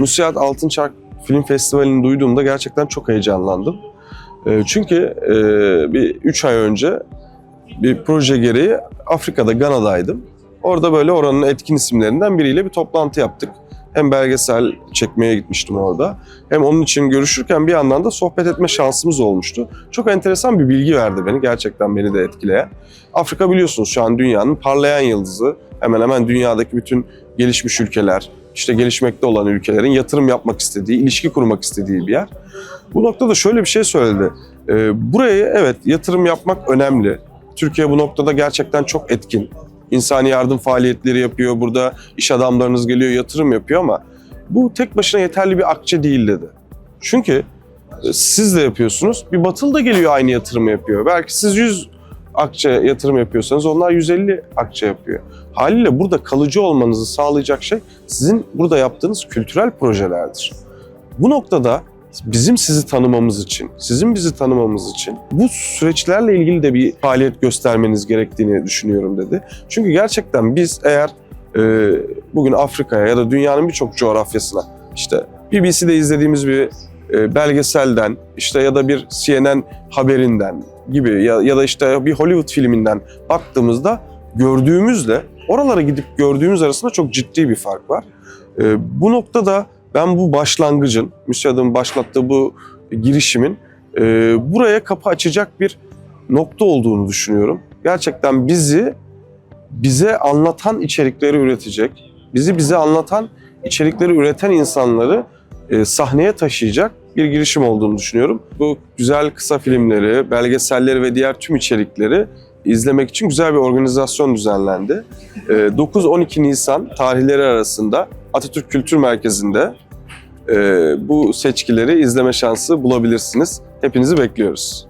Nusret Altınçark Film Festivali'ni duyduğumda gerçekten çok heyecanlandım. E, çünkü e, bir 3 ay önce bir proje gereği Afrika'da, Gana'daydım. Orada böyle oranın etkin isimlerinden biriyle bir toplantı yaptık. Hem belgesel çekmeye gitmiştim orada. Hem onun için görüşürken bir yandan da sohbet etme şansımız olmuştu. Çok enteresan bir bilgi verdi beni. Gerçekten beni de etkileyen. Afrika biliyorsunuz şu an dünyanın parlayan yıldızı. Hemen hemen dünyadaki bütün gelişmiş ülkeler, işte gelişmekte olan ülkelerin yatırım yapmak istediği, ilişki kurmak istediği bir yer. Bu noktada şöyle bir şey söyledi. Ee, buraya evet yatırım yapmak önemli. Türkiye bu noktada gerçekten çok etkin. İnsani yardım faaliyetleri yapıyor. Burada iş adamlarınız geliyor, yatırım yapıyor ama bu tek başına yeterli bir akçe değil dedi. Çünkü e, siz de yapıyorsunuz. Bir batılı da geliyor aynı yatırımı yapıyor. Belki siz 100 akçe yatırım yapıyorsanız onlar 150 akçe yapıyor. Haliyle burada kalıcı olmanızı sağlayacak şey sizin burada yaptığınız kültürel projelerdir. Bu noktada bizim sizi tanımamız için, sizin bizi tanımamız için bu süreçlerle ilgili de bir faaliyet göstermeniz gerektiğini düşünüyorum dedi. Çünkü gerçekten biz eğer e, bugün Afrika'ya ya da dünyanın birçok coğrafyasına işte BBC'de izlediğimiz bir e, belgeselden işte ya da bir CNN haberinden gibi ya, ya da işte bir Hollywood filminden baktığımızda gördüğümüzle oralara gidip gördüğümüz arasında çok ciddi bir fark var. E, bu noktada ben bu başlangıcın, müsaadım başlattığı bu girişimin e, buraya kapı açacak bir nokta olduğunu düşünüyorum. Gerçekten bizi bize anlatan içerikleri üretecek, bizi bize anlatan içerikleri üreten insanları e, sahneye taşıyacak bir girişim olduğunu düşünüyorum. Bu güzel kısa filmleri, belgeselleri ve diğer tüm içerikleri izlemek için güzel bir organizasyon düzenlendi. E, 9-12 Nisan tarihleri arasında Atatürk Kültür Merkezi'nde e, bu seçkileri izleme şansı bulabilirsiniz. Hepinizi bekliyoruz.